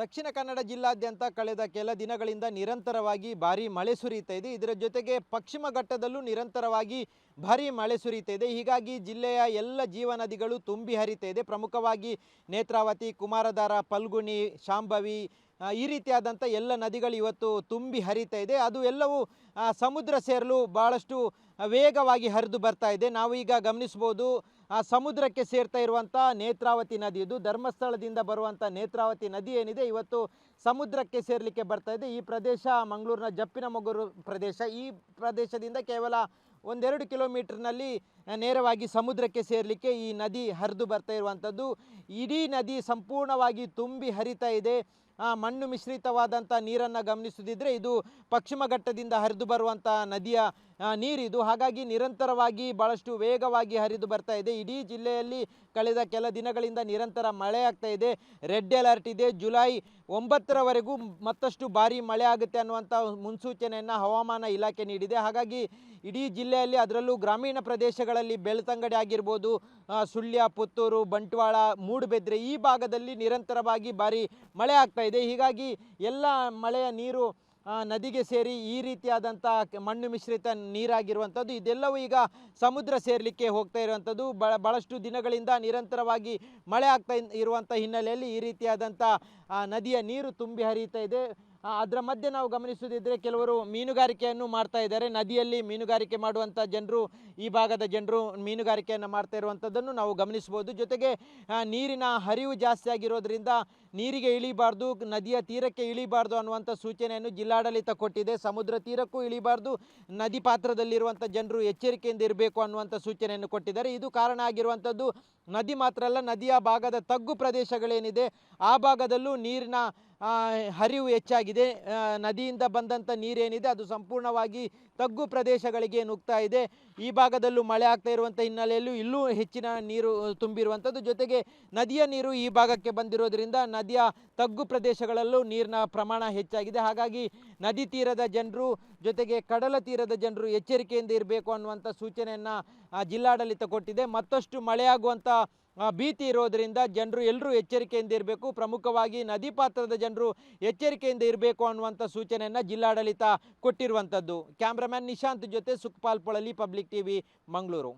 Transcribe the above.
ದಕ್ಷಿಣ ಕನ್ನಡ ಜಿಲ್ಲಾದ್ಯಂತ ಕಳೆದ ಕೆಲ ದಿನಗಳಿಂದ ನಿರಂತರವಾಗಿ ಭಾರಿ ಮಳೆ ಸುರಿಯುತ್ತಾ ಇದೆ. ಇದರ ಜೊತೆಗೆ ಪಶ್ಚಿಮ ಘಟ್ಟದಲ್ಲೂ ನಿರಂತರವಾಗಿ ಭಾರಿ ಮಳೆ ಸುರಿಯುತ್ತಾ ಇದೆ. ಹೀಗಾಗಿ ಜಿಲ್ಲೆಯ ಎಲ್ಲ ಜೀವ ನದಿಗಳು ತುಂಬಿ ಹರಿತಾ ಇದೆ. ಪ್ರಮುಖವಾಗಿ ನೇತ್ರಾವತಿ, ಕುಮಾರಧಾರ ಪಲ್ಗುಣಿ ಶಾಂಭವಿ ಈ ರೀತಿಯಾದಂಥ ಎಲ್ಲ ನದಿಗಳು ಇವತ್ತು ತುಂಬಿ ಹರಿತಾ ಇದೆ. ಅದು ಎಲ್ಲವೂ ಸಮುದ್ರ ಸೇರಲು ಭಾಳಷ್ಟು ವೇಗವಾಗಿ ಹರಿದು ಬರ್ತಾ ಇದೆ. ನಾವು ಈಗ ಗಮನಿಸ್ಬೋದು ಆ, ಸಮುದ್ರಕ್ಕೆ ಸೇರ್ತಾ ಇರುವಂಥ ನೇತ್ರಾವತಿ ನದಿ ಇದು ಧರ್ಮಸ್ಥಳದಿಂದ ಬರುವಂಥ ನೇತ್ರಾವತಿ ನದಿ ಏನಿದೆ, ಇವತ್ತು ಸಮುದ್ರಕ್ಕೆ ಸೇರಲಿಕ್ಕೆ ಬರ್ತಾ ಇದೆ. ಈ ಪ್ರದೇಶ ಮಂಗಳೂರಿನ ಜಪ್ಪಿನ ಮೊಗರು ಪ್ರದೇಶ. ಈ ಪ್ರದೇಶದಿಂದ ಕೇವಲ ಒಂದೆರಡು ಕಿಲೋಮೀಟರ್ನಲ್ಲಿ ನೇರವಾಗಿ ಸಮುದ್ರಕ್ಕೆ ಸೇರಲಿಕ್ಕೆ ಈ ನದಿ ಹರಿದು ಬರ್ತಾ ಇರುವಂಥದ್ದು. ಇಡೀ ನದಿ ಸಂಪೂರ್ಣವಾಗಿ ತುಂಬಿ ಹರಿತಾ ಇದೆ. ಮಣ್ಣು ಮಿಶ್ರಿತವಾದಂಥ ನೀರನ್ನು ಗಮನಿಸುತ್ತಿದ್ದರೆ ಇದು ಪಶ್ಚಿಮ ಘಟ್ಟದಿಂದ ಹರಿದು ಬರುವಂಥ ನದಿಯ ನೀರಿದು ಹಾಗಾಗಿ ನಿರಂತರವಾಗಿ ಭಾಳಷ್ಟು ವೇಗವಾಗಿ ಹರಿದು ಬರ್ತಾ ಇದೆ. ಇಡೀ ಜಿಲ್ಲೆಯಲ್ಲಿ ಕಳೆದ ಕೆಲ ದಿನಗಳಿಂದ ನಿರಂತರ ಮಳೆ ಆಗ್ತಾ ಇದೆ. ರೆಡ್ ಅಲರ್ಟ್ ಇದೆ. ಜುಲೈ ಒಂಬತ್ತರವರೆಗೂ ಮತ್ತಷ್ಟು ಭಾರಿ ಮಳೆ ಆಗುತ್ತೆ ಅನ್ನುವಂಥ ಮುನ್ಸೂಚನೆಯನ್ನು ಹವಾಮಾನ ಇಲಾಖೆ ನೀಡಿದೆ. ಹಾಗಾಗಿ ಇಡೀ ಜಿಲ್ಲೆಯಲ್ಲಿ ಅದರಲ್ಲೂ ಗ್ರಾಮೀಣ ಪ್ರದೇಶಗಳಲ್ಲಿ ಬೆಳ್ತಂಗಡಿ ಆಗಿರ್ಬೋದು ಸುಳ್ಯ, ಪುತ್ತೂರು, ಬಂಟ್ವಾಳ, ಮೂಡುಬೆದ್ರೆ ಈ ಭಾಗದಲ್ಲಿ ನಿರಂತರವಾಗಿ ಭಾರಿ ಮಳೆ ಆಗ್ತಾ ಇದೆ. ಹೀಗಾಗಿ ಎಲ್ಲ ಮಳೆಯ ನೀರು ನದಿಗೆ ಸೇರಿ ಈ ರೀತಿಯಾದಂಥ ಮಣ್ಣು ಮಿಶ್ರಿತ ನೀರಾಗಿರುವಂಥದ್ದು. ಇದೆಲ್ಲವೂ ಈಗ ಸಮುದ್ರ ಸೇರಲಿಕ್ಕೆ ಹೋಗ್ತಾ ಇರುವಂಥದ್ದು. ಬ ಭಾಳಷ್ಟು ದಿನಗಳಿಂದ ನಿರಂತರವಾಗಿ ಮಳೆ ಆಗ್ತಾ ಇರುವಂಥ ಹಿನ್ನೆಲೆಯಲ್ಲಿ ಈ ರೀತಿಯಾದಂಥ ನದಿಯ ನೀರು ತುಂಬಿ ಹರಿಯುತ್ತಾ ಇದೆ. ಅದರ ಮಧ್ಯೆ ನಾವು ಗಮನಿಸುವುದಿದ್ರೆ ಕೆಲವರು ಮೀನುಗಾರಿಕೆಯನ್ನು ಮಾಡ್ತಾ ಇದ್ದಾರೆ. ನದಿಯಲ್ಲಿ ಮೀನುಗಾರಿಕೆ ಮಾಡುವಂಥ ಜನರು, ಈ ಭಾಗದ ಜನರು ಮೀನುಗಾರಿಕೆಯನ್ನು ಮಾಡ್ತಾ ಇರುವಂಥದ್ದನ್ನು ನಾವು ಗಮನಿಸ್ಬೋದು ಜೊತೆಗೆ ನೀರಿನ ಹರಿವು ಜಾಸ್ತಿ ಆಗಿರೋದ್ರಿಂದ ನೀರಿಗೆ ಇಳಿಬಾರ್ದು, ನದಿಯ ತೀರಕ್ಕೆ ಇಳಿಬಾರ್ದು ಅನ್ನುವಂಥ ಸೂಚನೆಯನ್ನು ಜಿಲ್ಲಾಡಳಿತ ಕೊಟ್ಟಿದೆ. ಸಮುದ್ರ ತೀರಕ್ಕೂ ಇಳಿಬಾರ್ದು, ನದಿ ಪಾತ್ರದಲ್ಲಿರುವಂಥ ಜನರು ಎಚ್ಚರಿಕೆಯಿಂದ ಇರಬೇಕು ಅನ್ನುವಂಥ ಸೂಚನೆಯನ್ನು ಕೊಟ್ಟಿದ್ದಾರೆ. ಇದು ಕಾರಣ ಆಗಿರುವಂಥದ್ದು ನದಿ ಮಾತ್ರ ಅಲ್ಲ, ನದಿಯ ಭಾಗದ ತಗ್ಗು ಪ್ರದೇಶಗಳೇನಿದೆ, ಆ ಭಾಗದಲ್ಲೂ ನೀರಿನ ಹರಿವು ಹೆಚ್ಚಾಗಿದೆ. ನದಿಯಿಂದ ಬಂದಂಥ ನೀರೇನಿದೆ, ಅದು ಸಂಪೂರ್ಣವಾಗಿ ತಗ್ಗು ಪ್ರದೇಶಗಳಿಗೆ ನುಗ್ತಾ ಇದೆ. ಈ ಭಾಗದಲ್ಲೂ ಮಳೆ ಆಗ್ತಾ ಇರುವಂಥ ಹಿನ್ನೆಲೆಯಲ್ಲೂ ಇಲ್ಲೂ ಹೆಚ್ಚಿನ ನೀರು ತುಂಬಿರುವಂಥದ್ದು ಜೊತೆಗೆ ನದಿಯ ನೀರು ಈ ಭಾಗಕ್ಕೆ ಬಂದಿರೋದ್ರಿಂದ ನದಿಯ ತಗ್ಗು ಪ್ರದೇಶಗಳಲ್ಲೂ ನೀರಿನ ಪ್ರಮಾಣ ಹೆಚ್ಚಾಗಿದೆ. ಹಾಗಾಗಿ ನದಿ ತೀರದ ಜನರು, ಜೊತೆಗೆ ಕಡಲ ತೀರದ ಜನರು ಎಚ್ಚರಿಕೆಯಿಂದ ಇರಬೇಕು ಅನ್ನುವಂಥ ಸೂಚನೆಯನ್ನು ಜಿಲ್ಲಾಡಳಿತ ಕೊಟ್ಟಿದೆ. ಮತ್ತಷ್ಟು ಮಳೆಯಾಗುವಂಥ ಭೀತಿ ಇರೋದರಿಂದ ಜನರು ಎಲ್ಲರೂ ಎಚ್ಚರಿಕೆಯಿಂದ ಇರಬೇಕು. ಪ್ರಮುಖವಾಗಿ ನದಿ ಪಾತ್ರದ ಜನರು ಎಚ್ಚರಿಕೆಯಿಂದ ಇರಬೇಕು ಅನ್ನುವಂಥ ಸೂಚನೆಯನ್ನು ಜಿಲ್ಲಾಡಳಿತ ಕೊಟ್ಟಿರುವಂಥದ್ದು. ಕ್ಯಾಮ್ರಾಮ್ಯಾನ್ ನಿಶಾಂತ್ ಜೊತೆ ಸುಖಪಾಲ್ ಪೊಳಲಿ ಪಬ್ಲಿಕ್ ಟಿವಿ, ಮಂಗಳೂರು.